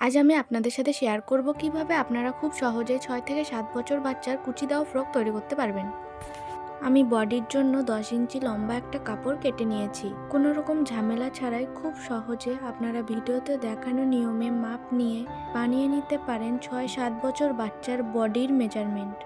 আজ আমি আপনাদের সাথে শেয়ার করব কীভাবে আপনারা খুব সহজে ছয় থেকে সাত বছর বাচ্চার কুচি দেওয়া ফ্রক তৈরি করতে পারবেন। আমি বডির জন্য দশ ইঞ্চি লম্বা একটা কাপড় কেটে নিয়েছি। কোনো রকম ঝামেলা ছাড়াই খুব সহজে আপনারা ভিডিওতে দেখানো নিয়মে মাপ নিয়ে বানিয়ে নিতে পারেন ছয় সাত বছর বাচ্চার বডির মেজারমেন্ট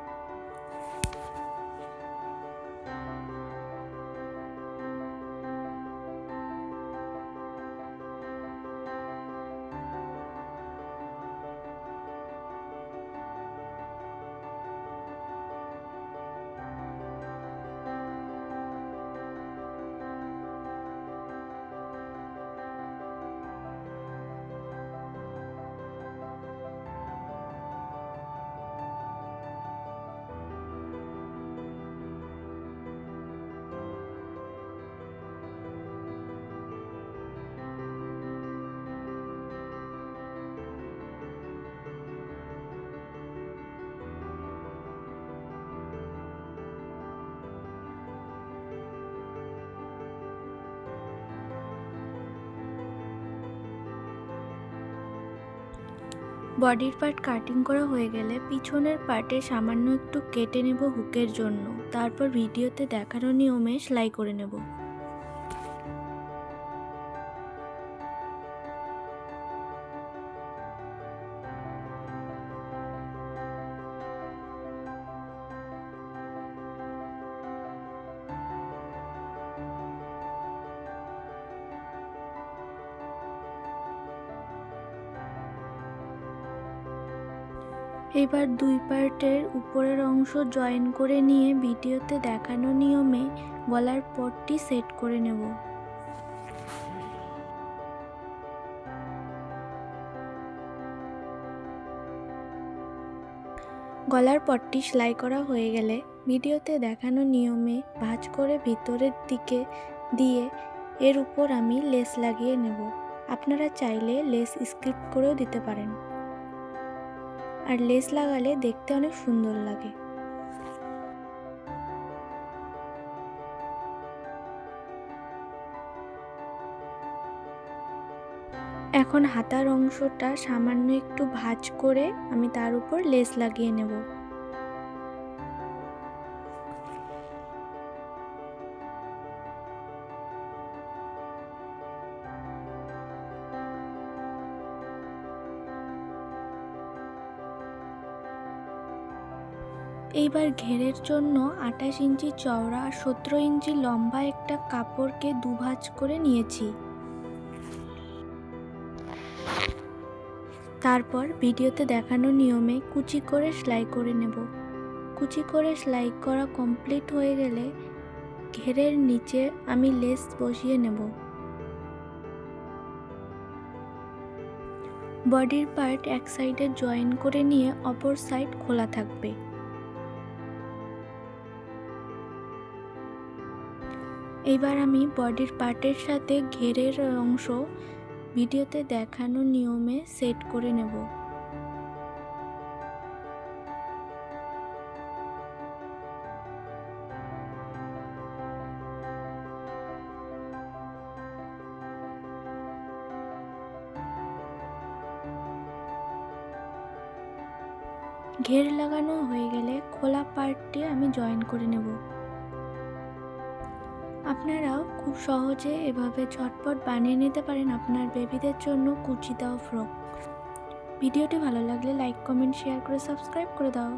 বডির পার্ট কাটিং করা হয়ে গেলে পিছনের পার্টে সামান্য একটু কেটে নেব হুকের জন্য। তারপর ভিডিওতে দেখানো নিয়মে সেলাই করে নেব। এবার দুই পার্টের উপরের অংশ জয়েন করে নিয়ে ভিডিওতে দেখানো নিয়মে গলার পটটি সেট করে নেব। গলার পটটি সেলাই করা হয়ে গেলে ভিডিওতে দেখানো নিয়মে ভাঁজ করে ভিতরের দিকে দিয়ে এর উপর আমি লেস লাগিয়ে নেব। আপনারা চাইলে লেস স্কিপ করেও দিতে পারেন। আর লেস লাগালে দেখতে অনেক সুন্দর লাগে। এখন হাতার অংশটা সামান্য একটু ভাজ করে আমি তার উপর লেস লাগিয়ে নেব। এইবার ঘেরের জন্য আঠাশ ইঞ্চি চওড়া আর সতেরো ইঞ্চি লম্বা একটা কাপড়কে দুভাজ করে নিয়েছি। তারপর ভিডিওতে দেখানো নিয়মে কুচি করে সেলাই করে নেব। কুচি করে সেলাই করা কমপ্লিট হয়ে গেলে ঘেরের নিচে আমি লেস বসিয়ে নেব। বডির পার্ট এক সাইডে জয়েন করে নিয়ে অপর সাইড খোলা থাকবে। এবার আমি বডির পার্টের সাথে ঘেরের অংশ ভিডিওতে দেখানো নিয়মে সেট করে নেব। ঘের লাগানো হয়ে গেলে খোলা পার্টটি আমি জয়েন করে নেব। আপনারাও খুব সহজে এভাবে ঝটপট বানিয়ে নিতে পারেন আপনার বেবিদের জন্য কুচি দাও ফ্রক। ভিডিওটি ভালো লাগলে লাইক, কমেন্ট, শেয়ার করে সাবস্ক্রাইব করে দাও।